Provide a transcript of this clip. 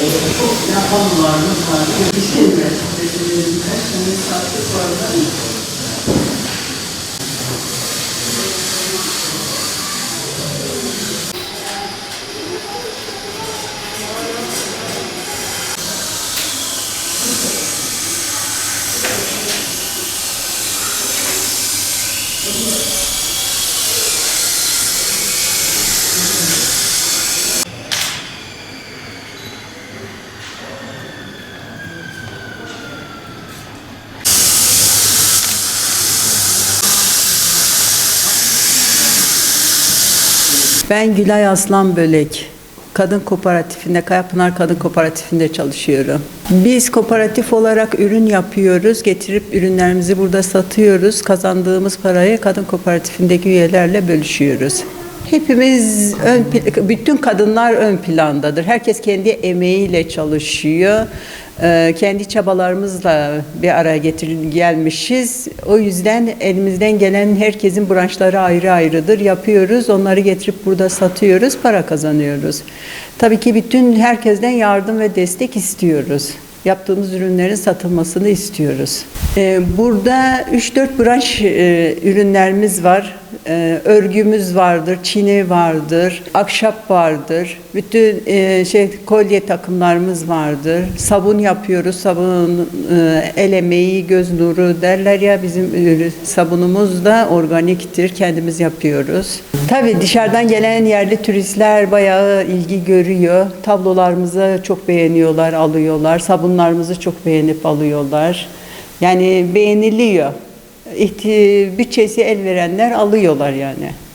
Halılarımız var. Şey mi? Birkaç tane sattık orada. Ben Gülay Aslan Bölek. Kadın Kooperatifinde, Kayapınar Kadın Kooperatifinde çalışıyorum. Biz kooperatif olarak ürün yapıyoruz. Getirip ürünlerimizi burada satıyoruz. Kazandığımız parayı kadın kooperatifindeki üyelerle bölüşüyoruz. Hepimiz ön, bütün kadınlar ön plandadır. Herkes kendi emeğiyle çalışıyor. Ee, kendi çabalarımızla bir araya getir gelmişiz. O yüzden elimizden gelen herkesin branşları ayrı ayrıdır. Yapıyoruz. Onları getirip burada satıyoruz. Para kazanıyoruz. Tabii ki bütün herkesten yardım ve destek istiyoruz. Yaptığımız ürünlerin satılmasını istiyoruz. Ee, burada 3-4 branş e, ürünlerimiz var. Ee, örgümüz vardır, çini vardır, ahşap vardır. Bütün e, şey kolye takımlarımız vardır. Sabun yapıyoruz. Sabun e, el emeği, göz nuru derler ya bizim ürün- sabunumuz da organiktir. Kendimiz yapıyoruz. Tabii dışarıdan gelen yerli turistler bayağı ilgi görüyor. Tablolarımızı çok beğeniyorlar, alıyorlar. Sabunlarımızı çok beğenip alıyorlar. Yani beğeniliyor. Bütçesi el verenler alıyorlar yani.